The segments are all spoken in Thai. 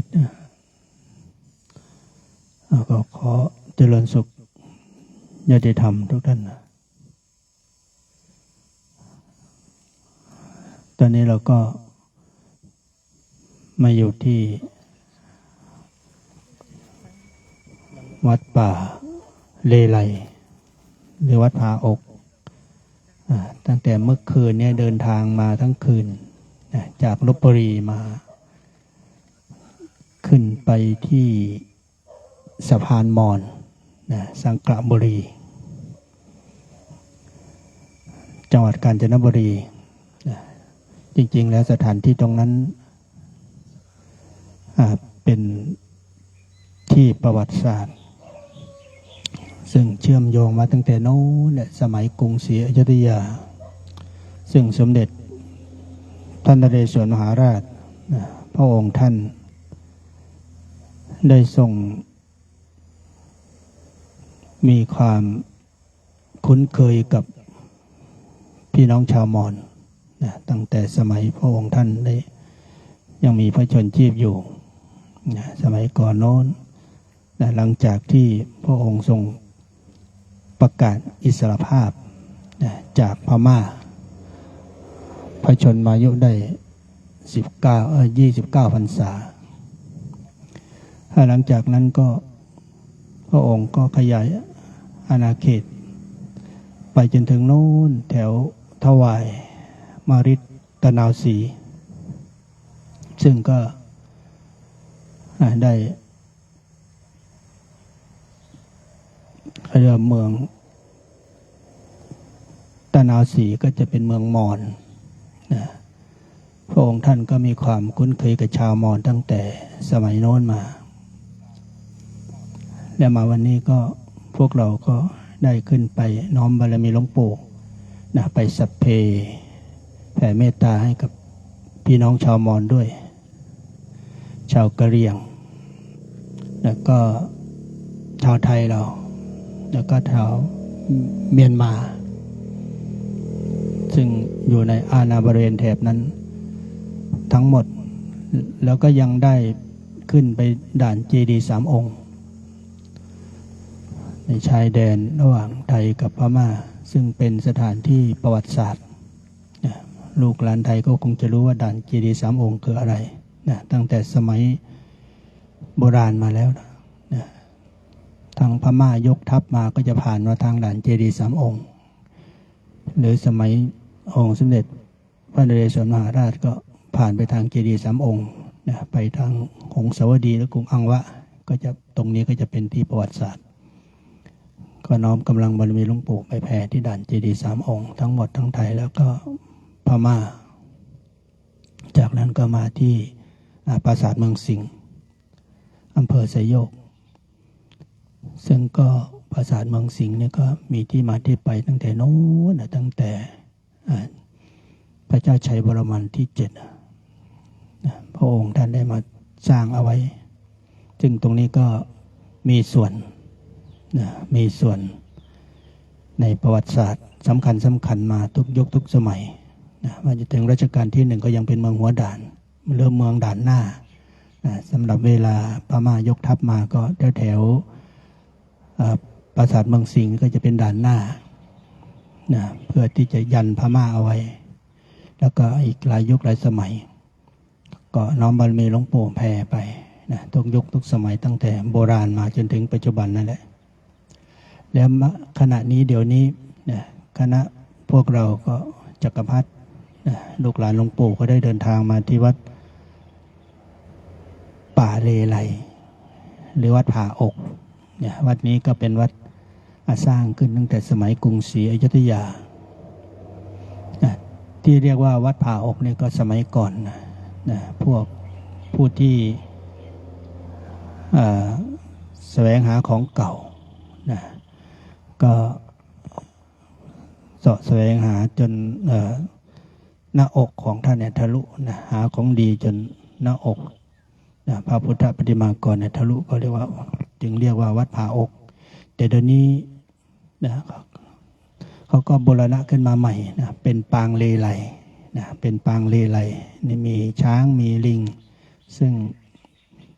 ศนะอ่าก็ขอเจริญสุขญาติธรรมทุกท่านนะตอนนี้เราก็มาอยู่ที่ วัดป่าเลไลหรือวัดผาอกตั้งแต่เมื่อคืนเนี่ยเดินทางมาทั้งคืน จากลบบุรีมา ขึ้นไปที่สะพานมอนนะสังกระบุรี จังหวัดกาญจนบุรีนะจริง ๆ แล้วสถานที่ตรงนั้นเป็นที่ประวัติศาสตร์ ซึ่งเชื่อมโยงมาตั้งแต่โน้นและสมัยกรุงศรีอยุธยา ซึ่งสมเด็จท่านนเรศวรมหาราช พระองค์ท่าน ได้ทรง มีความคุ้นเคยกับพี่น้องชาวมอญนะตั้งแต่สมัยพระองค์ท่านได้ยังมีพระชนชีพอยู่นะสมัยก่อนโน้นนะหลังจากที่พระองค์ทรงประกาศอิสรภาพนะจากพม่า พระชนมายุได้สิบเก้าเออยี่สิบเก้าพรรษา หลังจากนั้นก็พระองค์ก็ขยายอาณาเขต ไปจนถึงโน้นแถวถวายมาริตตนาวสี ซึ่งก็ได้เรียกว่าเมืองตนาวสีก็จะเป็นเมืองมอญนะพระองค์ท่านก็มีความคุ้นเคยกับชาวมอญตั้งแต่สมัยโน้นมา และมาวันนี้ก็พวกเราก็ได้ขึ้นไปน้อมบารมีหลวงปู่นะไปสัพเพแผ่เมตตาให้กับพี่น้องชาวมอญด้วย ชาวกะเหรี่ยง แล้วก็ชาวไทยเรา แล้วก็ชาวเมียนมา ซึ่งอยู่ในอาณาบริเวณแถบนั้น ทั้งหมด แล้วก็ยังได้ขึ้นไปด่านเจดีสามองค์ ในชายแดนระหว่างไทยกับพม่า ซึ่งเป็นสถานที่ประวัติศาสตร์นะลูกหลานไทยก็คงจะรู้ว่าด่านเจดีย์สามองค์คืออะไรนะตั้งแต่สมัยโบราณมาแล้วนะนะทางพม่ายกทัพมาก็จะผ่านมาทางด่านเจดีย์สามองค์ หรือสมัยองค์สมเด็จพระนเรศวรมหาราชก็ผ่านไปทางเจดีย์สามองค์นะไปทางหงสาวดีและกรุงอังวะก็จะตรงนี้ก็จะเป็นที่ประวัติศาสตร์ ก็น้อมกำลังบารมีหลวงปู่ไปแผ่ที่ด่านเจดีย์สามองค์ ทั้งหมดทั้งไทยแล้วก็พม่า จากนั้นก็มาที่ปราสาทเมืองสิงห์อำเภอไซโยก ซึ่งก็ปราสาทเมืองสิงห์เนี่ยก็มีที่มาที่ไปตั้งแต่โน้นตั้งแต่พระเจ้าชัยบรมันที่เจ็ดพระองค์ท่านได้มาสร้างเอาไว้ ซึ่งตรงนี้ก็มีส่วน นะมีส่วนในประวัติศาสตร์สำคัญสำคัญมาทุกยุคทุกสมัยนะมาจนถึงรัชกาลที่หนึ่งก็ยังเป็นเมืองหัวด่านเริ่มเมืองด่านหน้านะสำหรับเวลาพม่ายกทัพมาก็แถวแถวปราสาทเมืองสิงห์ก็จะเป็นด่านหน้านะเพื่อที่จะยันพม่าเอาไว้ แล้วก็อีกหลายยุคหลายสมัย ก็น้อมบารมีหลวงปู่แผ่ไปนะทุกยุคทุกสมัยตั้งแต่โบราณมาจนถึงปัจจุบันนั่นแหละ แล้วขณะนี้เดี๋ยวนี้นะคณะพวกเราก็จักรพรรดินะลูกหลานหลวงปู่ก็ได้เดินทางมาที่วัดป่าเลไลหรือวัดผาอกเนี่ยวัดนี้ก็เป็นวัดอ่สร้างขึ้นตั้งแต่สมัยกรุงศรีอยุธยานะที่เรียกว่าวัดผาอกเนี่ยก็สมัยก่อนนะพวกผู้ที่แสวงหาของเก่านะ ก็เสาะแสวงหาจนหน้าอกของท่านเนี่ยทะลุนะหาของดีจนหน้าอกนะพระพุทธปฏิมากรเนี่ยทะลุก็เรียกว่า จึงเรียกว่าวัดผาอก แต่เดี๋ยวนี้นะเขาเขาก็บูรณะขึ้นมาใหม่นะเป็นปางเลไลนะเป็นปางเลไลนี่มีช้างมีลิง ซึ่ง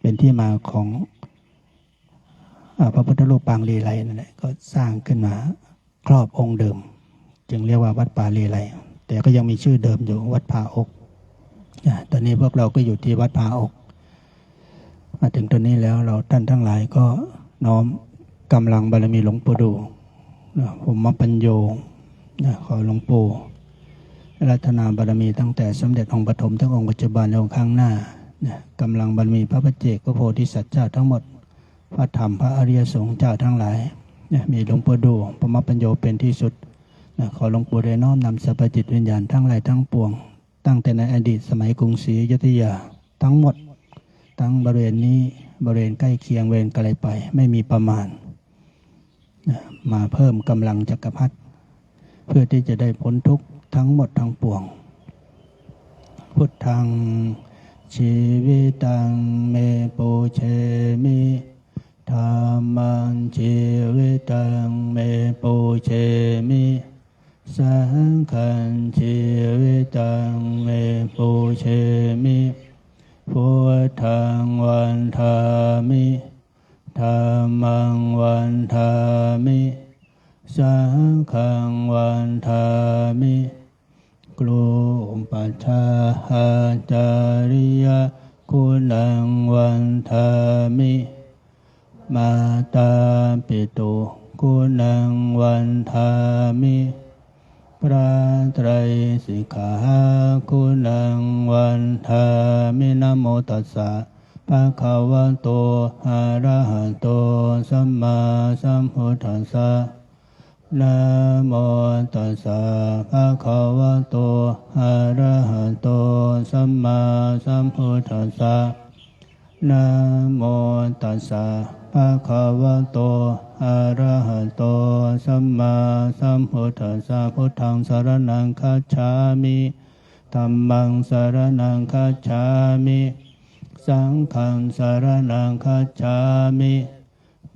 เป็นที่มาของ พระพุทธรูปปางลีไลนั่นแหละก็สร้างขึ้นมาครอบองค์เดิม จึงเรียกว่าวัดป่าลีไลแต่ก็ยังมีชื่อเดิมอยู่วัดผาอกตอนนี้พวกเราก็อยู่ที่วัดผาอก มาถึงตอนนี้แล้วเราท่านทั้งหลายก็น้อมกำลังบารมีหลวงปู่ดูผมมาปัญโยขอหลวงปู่รัตนาบารมีตั้งแต่สมเด็จองค์ปฐมถึงองค์ปัจจุบันและองค์ข้างหน้ากำลังบารมีพระปัจเจกพระโพธิสัตว์เจ้าทั้งหมด พระธรรมพระอริยสงฆ์เจ้าทั้งหลายมีหลวงปู่ดูพระมปัญโยเป็นที่สุดขอหลวงปู่ได้น้อมนำสรรพจิตวิญญาณทั้งหลายทั้งปวง ตั้งแต่ในอดีตสมัยกรุงศรีอยุธยาทั้งหมด ทั้งบริเวณนี้บริเวณใกล้เคียงเวณไกลไป ไม่มีประมาณ มาเพิ่มกำลังจักรพรรดิเพื่อที่จะได้พ้นทุกข์ทั้งหมดทั้งปวง พุทธังชีวิตังเมปุเชมิ ธรรมังชีวิตังเมปุเชมิสังฆังชีวิตังเมปุเชมิพุทธังวันทามิธรรมังวันทามิสังฆังวันทามิกลุมปัชฌาจาริยคุณังวันทามิ มาตาปิตุคุณังวันทามิพระไตรสิกขาคุณังวันทามินโมตัสสะภะคะวะโตอะระหะโตสัมมาสัมพุทธัสสะนะโมตัสสะภะคะวะโตอะระหะโตสัมมาสัมพุทธัสสะนะโมตัสสะ ภะคะวะโต อะระหะโต สัมมาสัมพุทธัสสะพุทธังสารนังคัจฉามิธัมมังสารนังคัจฉามิ สังฆังสารนังคัจฉามิ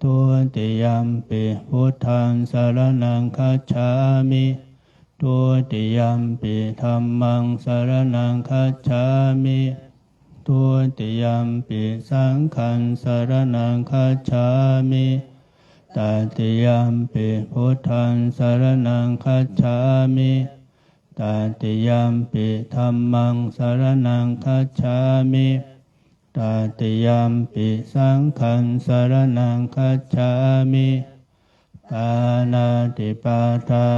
ทุติยัมปิพุทธังสารนังคัจฉามิทุติยัมปิธัมมังสารนังคัจฉามิ ทุติยมปิสังขันสารนังคัจฉามิตติยมปิพุทธังสารนังคัจฉามิตติยมปิธัมมังสารนังคัจฉามิตติยมปิสังขันสารนังคัจฉามิปานาติปาตา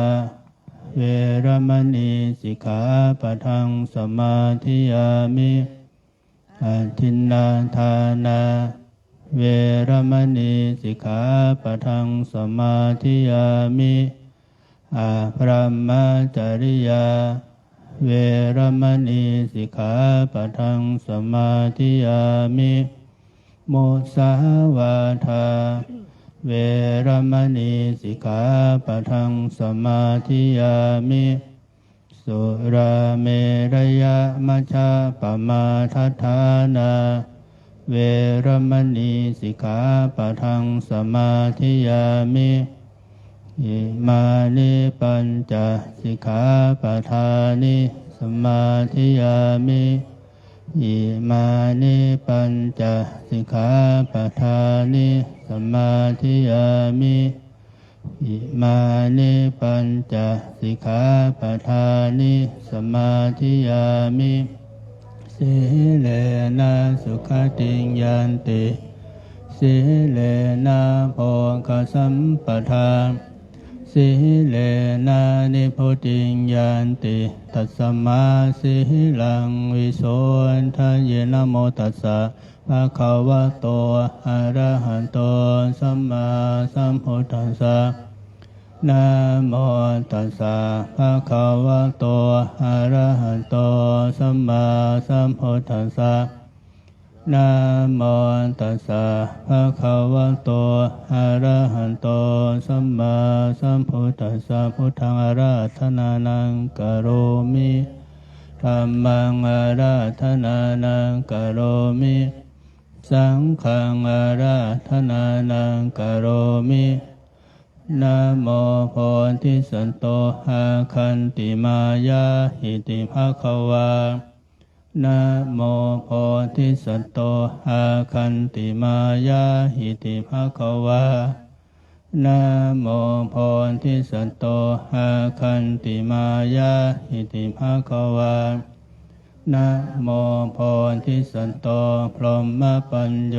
เวรมณีสิกขาปะทังสมาธิยามิ อทินนาทานา เวรมณีสิกขาปะทังสมาธิยามิอาพระมจริยา เวรมณีสิกขาปะทังสมาธิยามิโมสาวาทา เวรมณีสิกขาปะทังสมาธิยามิ สุราเมรยะมัชฌะปมาทัฏฐานาเวรมณีสิกขาปะทังสมาธิยามิอิมานิปัญจสิกขาปะทานิสมาธิยามิอิมานิปัญจสิกขาปะทานิสมาธิยามิ อิมานิปัญจสิกขาปทานิสมาธิยามิสิเลนะสุขติยันติสิเลนะโภคสัมปทาสิเลนะนิพุติยันติตัสสมาสิลังวิโสทะเยนโมตัสสะ ภะคะวะโต อะระหะโต สัมมาสัมพุทธัสสะนะโมตัสสะภะคะวะโต อะระหะโต สัมมาสัมพุทธัสสะนะโมตัสสะภะคะวะโต อะระหะโต สัมมาสัมพุทธัสสะพุทธังอาราธนานังกโรมิธัมมังอาราธนานังกโรมิ สังฆังอาราธนานังกโรมินะโมโพธิสันโตหาคันติมายาหิติภะคะวานะโมโพธิสัตโตอาคันติมายาหิติภะคะวานะโมโพธิสัตโตอาคันติมายาหิติภะคะวา นะโมโพธิสัตว์โตพรหมปัญโย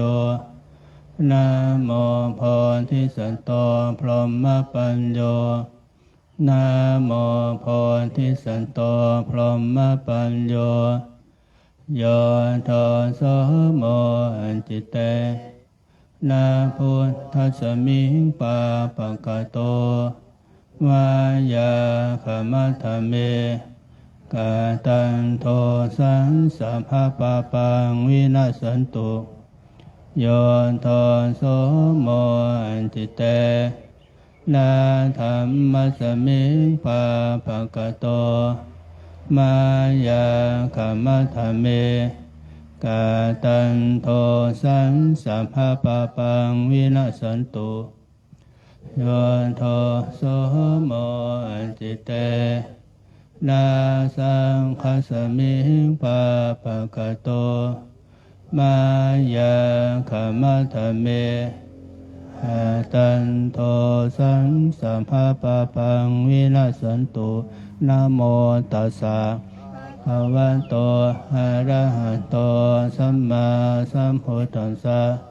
นะโมโพธิสัตว์โตพรหมปัญโยนะโมโพธิสัตว์โตพรหมปัญโยโยโทสโมจิตเตนาพุทธัสสมิงปาปะกะโตวายาขมัทเม กาตันโทสังสัพพะปะปังวินาสันตุโยโทโสโมจิตเตนาธรรมสมิงปาปะกะโต มายาขมัทเมกาตันโทสังสัพพะปะปังวินาสันตุโยโทโสโมจิตเต นาสังคสมิงปะปะกะโต มายาขมัทเมหาตันโทสังสัมภะปะปังวินาสันตุนะโมตัสสะภะคะวะโตอะระหะโตสัมมาสัมพุทธัสสะ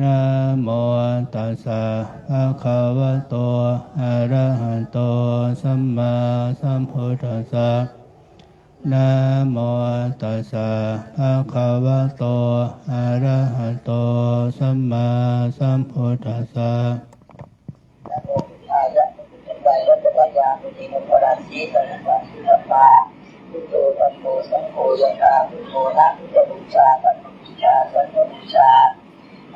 นะโมตัสสะภะคะวะโต อะระหะโต สัมมาสัมพุทธัสสะนะโมตัสสะภะคะวะโต อะระหะโต สัมมาสัมพุทธัสสะสังโฆยะตาพุทโธนะพุทธบูชาปัจจุชาสันโฆบูชา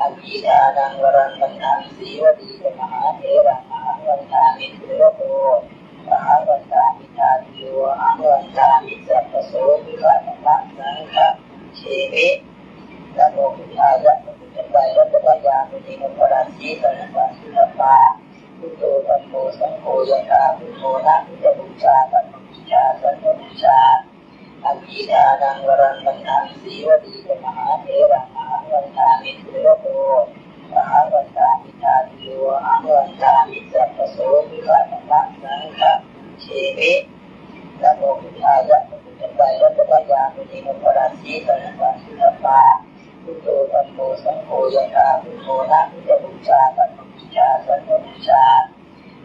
อภิดานังวรังมันทังสีวดีกมหาเถระมหาวันตามิสุรโตมหาวันตามิทาติโยอาวันตามิสัพพโสมิฆะธรรมะสังฆะเชมินะโมพุทายะพุทธไปรัตปัญญาพุทธิมุปราสีสันตะสุตปาพุทโธธรรมโมสังโฆยะถาพุทโธนะพุทธบูชาธรรมบูชาสังฆบูชา อภิดานังวรังมันทังสีวดีกมหาเถระมหาวันตามิสุรโตมหาวันตามิทาติโยอาวันตามิสัพพโสมิฆะธรรมะสังฆะเชมินะโมพุทธายะพุทธไปรัตปัญาพุทธิมปราสีสันตะสุตปาพุทโธธรรมโมสังโฆยะถาพุทโธนะพุทธบูชาธรรมบูชาสังฆบูชา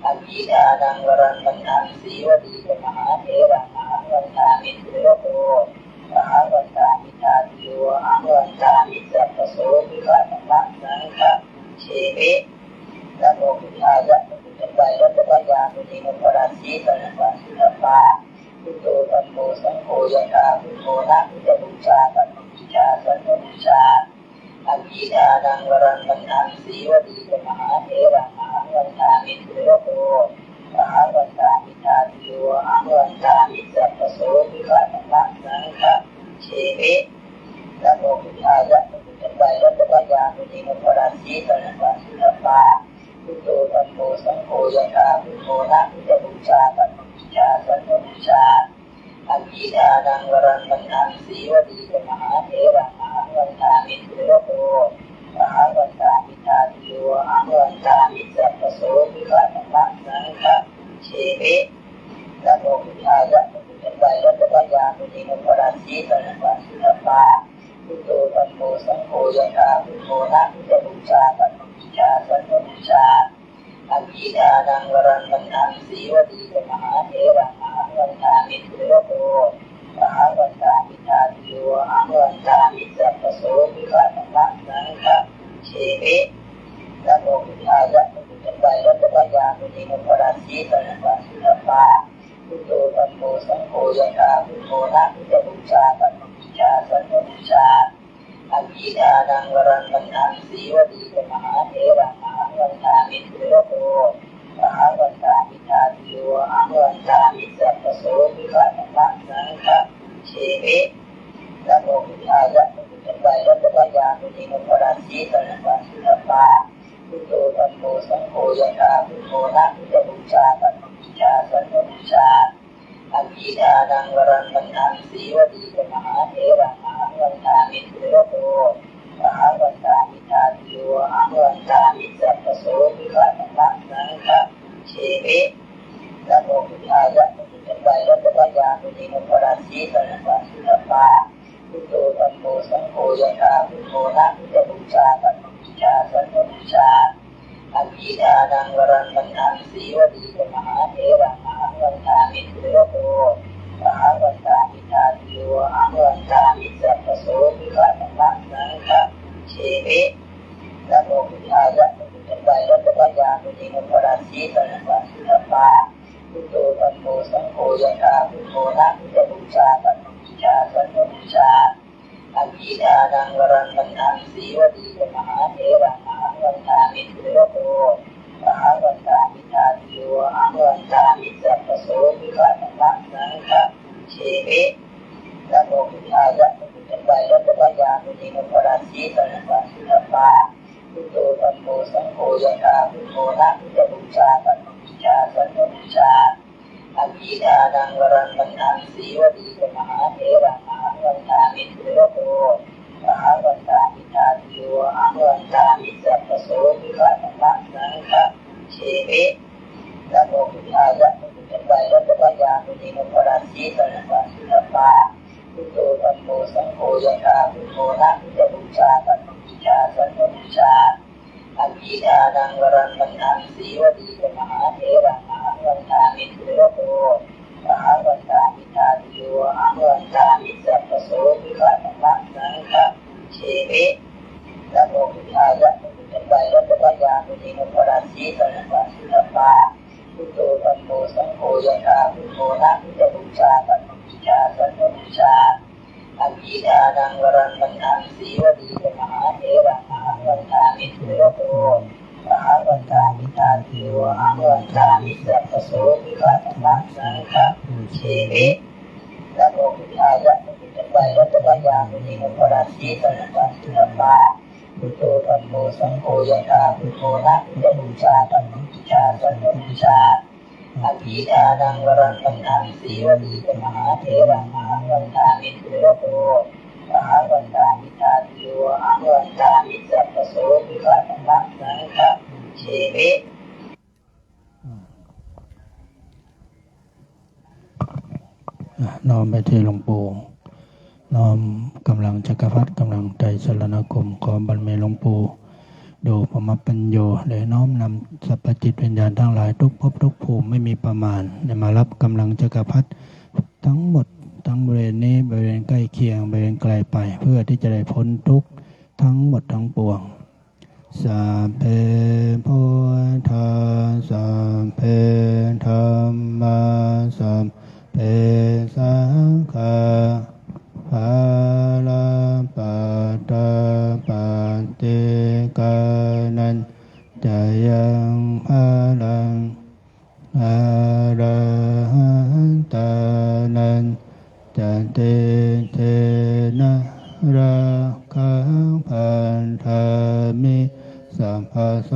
อภิดานังวรังมันทัง สีวดีกมหาเถระมหาวันตามิสุรโตมหาวันตามิทาติโยอาวันตามิสัพพโสมิฆะธรรมะสังฆะเชมินะโมพุทธายะพุทธไปรัตปัญญาพุทธิมปราสีสันตะสุตปาพุทโธธรรมโมสังโฆยะถาพุทโธนะพุทธบูชาธรรมบูชาสังฆบูชาอภิดานังวรังมันทังสีวดีกมหาเถระมหาวันตามิสุรโตมหาวันตามิทาติโยอาวันตามิสัพพโสมิฆะธรรมะสังฆะ เชมิตนะโมพุทธายะพุทธไปรัตปัญญาพุทธิมปราสีสันตะสุตปาพุทโธธรรมโมสังโฆยะถาพุทโธนะพุทธบูชาธรรมบูชาสังฆบูชาอภิดานังวรังมันทังสีวดีกมหาเถระมหาวันตามิสุรโตมหาวันตามิทาติโยอาวันตามิสัพพโสมิฆะธรรมะสังฆะเชมินะโมพุทธายะพุทธไปรัต ปัญญาพุทธิมปราสีสันตะสุตปาพุทโธธรรมโมสังโฆยะถาพุทโธนะพุทธบูชาธรรมบูชาสังฆบูชาอภิดานังวรังมันทังสีวดีกมหาเทระมหาวันตามิสุรโตมหาวันตามิทาติโยอาวันตามิสัพพโสมิฆะธรรมะสังฆะเชมินะโมพุทธายะพุทธไปรัตปัญญาพุทธิมปราสีสันตะสุตปาพุทโธธรรมโมสังโฆยะถาพุทโธนะพุทธบูชาธรรมบูชาสังฆบูชา อภิ ภิดานังวรังบันทังสีวดีจมหาเถระมหังวันตามิเถระโตมหาวันตามิทาติโยมหาวันตามิสัพพโสวิคัตมะนังคะเชมินะโมพุทธายะพุทธังไตรรัตนญาณุติโมปราสีสันตะสุตปาพุทโธธัมโมสังโฆยะถาพุทโธนะพุทธบูชาธัมมบูชาสังฆบูชา อภิดานังว รังบันทังสีวดีจมหาเถระมหังวันตามิเถระโตมหาวันตามิทาติโยมหาวันตามิสัพพโสวิคัตมะนังคะเชมินะโมพุทธายะพุทธังไตรรัตนญาณุติโมปราสีสันตะสุตปาพุทโธธัมโมสังโฆยะถาพุทโธนะพุทธบูชาธัมมบูชาสังฆบูชา อภิดานังวรังบันทังสีวดีจมหาเถระมหังวันตามิเถระโตมหาวันตามิทาติโยมหาวันตามิสัพพโสวิคัตมะนังคะเชมินะโมพุทธายะพุทธังไตรรัตนญาณุติโมปราสีสันตะสุตปาพุทโธธัมโมสังโฆยะถาพุทโธนะพุทธบูชาธัมมบูชาสังฆบูชาอภิดานังวรังบันทังสีวดีจมหาเถระมหังวันตามิเถระโตมหาวันตามิทาติโยมหาวันตามิสัพพโสวิคัตมะนังคะเชมินะโมพุทธายะพุทธังไตรรัตนญาณุติโมปราสีสันตะสุตปาพุทโธธัมโมสังโฆยะถาพุทโธนะพุทธบูชาธัมมบูชาสังฆบูชา อภิดานังวรังบันทังสีวดีจมหาเถระมหังวันตามิเถระโตมหาวันตามิทาติโยมหาวันตามิสัพพโสวิคัตมะนังคะเชมินะโมพุทธายะพุทธังไตรรัตนญาณุติโมปราสีสันตะสุตปาพุทโธธัมโมสังโฆยะถาพุทโธนะพุทธบูชาธัมมบูชาสังฆบูชาอภิดานังวรังบันทังสีวดีจมหาเถระ วันตามิเถระโตมหาวันตามิทาติโยมหาวันตามิสัพโสวิคัตมะนังคะเชมินะโมพุทธายะพุทธังไตรรัตนญาณุติโมปราสีสันตะสุตปาพุทโธธัมโมสังโฆยะถาพุทโธนะพุทธบูชาธัมมบูชาสังฆบูชาอาภิดานังวรังคันทังสีวดีจมหาเถระมหังวันตามิเถระโต วันตามิทาติโยมหาวันตามิสัพพโสวิคัตมะนังคะเชมิอะน้อมไปที่หลวงปู่น้อมกำลังจักรพรรดิกำลังใจสรณคมขอบรมีหลวงปู่ดูปมปัญโยเลยน้อมนำสัพพจิตวิญญาณทั้งหลายทุกภพทุกภูมิไม่มีประมาณได้มารับกำลังจักรพรรดิทั้งหมด ทั้งบริเวณนี้บริเวณใกล้เคียงบริเวณไกลไป เพื่อที่จะได้พ้นทุกข์ทั้งหมดทั้งปวงสัพเพพุทธาสัพเพธรรมาสัพเพสังฆาภาลาปัตตาปฏิกานันจะยังภาลังอาระหันตานันจะเตเทนะราคังพันธามิสัมภโส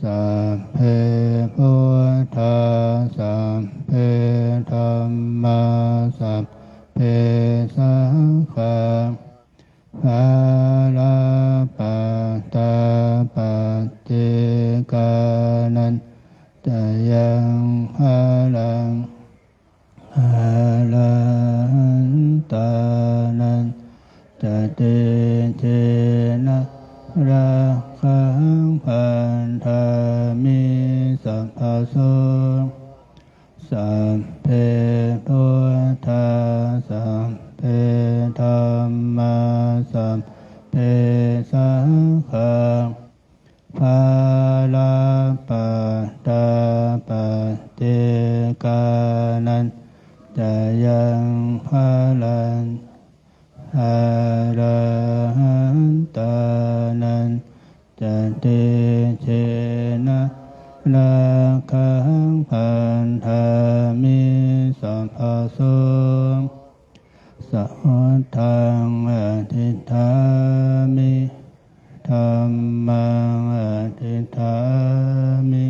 สัพเพพุทธาสัพเพธรรมาสัพเพสังฆาภาลาปัตตาปฏิกานันจะยังภาลังอาลันตานันจะ เตเทนะราคังพันธามิสัพพโสสัพเพพุทธาสัพเพธรรมาสัพเพสังฆาภาลาปัตตาปฏิกานันจะยังภาลัน อาระหันตานันจะเตเชนะนาคังพันธามิสัมภโสสัทธังอธิษฐามิธรรมังอธิษฐามิ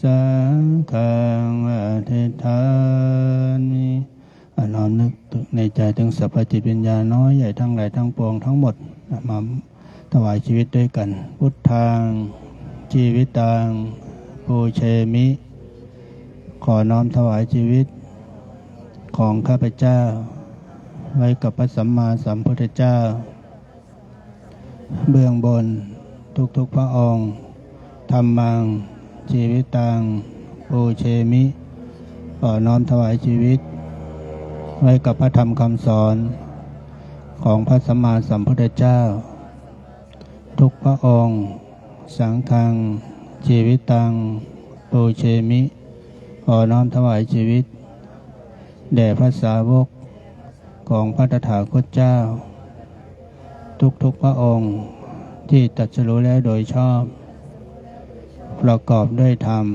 สังฆังอธิษฐา ในใจถึงสรรพจิตวิญญาณน้อยใหญ่ทั้งหลายทั้งปวงทั้งหมดมาถวายชีวิตด้วยกัน พุทธังชีวิตตังปูเชมิ ขอน้อมถวายชีวิตของข้าพเจ้า ไว้กับพระสัมมาสัมพุทธเจ้า เบื้องบนทุกๆพระองค์ธรรมังชีวิตตังปูเชมิ ขอน้อมถวายชีวิต ไว้กับพระธรรมคำสอนของพระสัมมาสัมพุทธเจ้า ทุกพระองค์ สังฆัง ชีวิตตังปูเชมิขอน้อมถวายชีวิต แด่พระสาวกของพระตถาคตเจ้า ทุกๆพระองค์ที่ตัดสรู้แล้วโดยชอบ ประกอบด้วยธรรม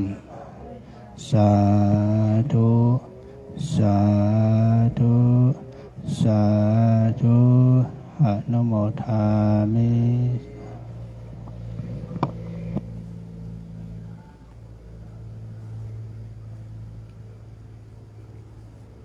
สาธุ สาธุสาธุอะนะโมทามิ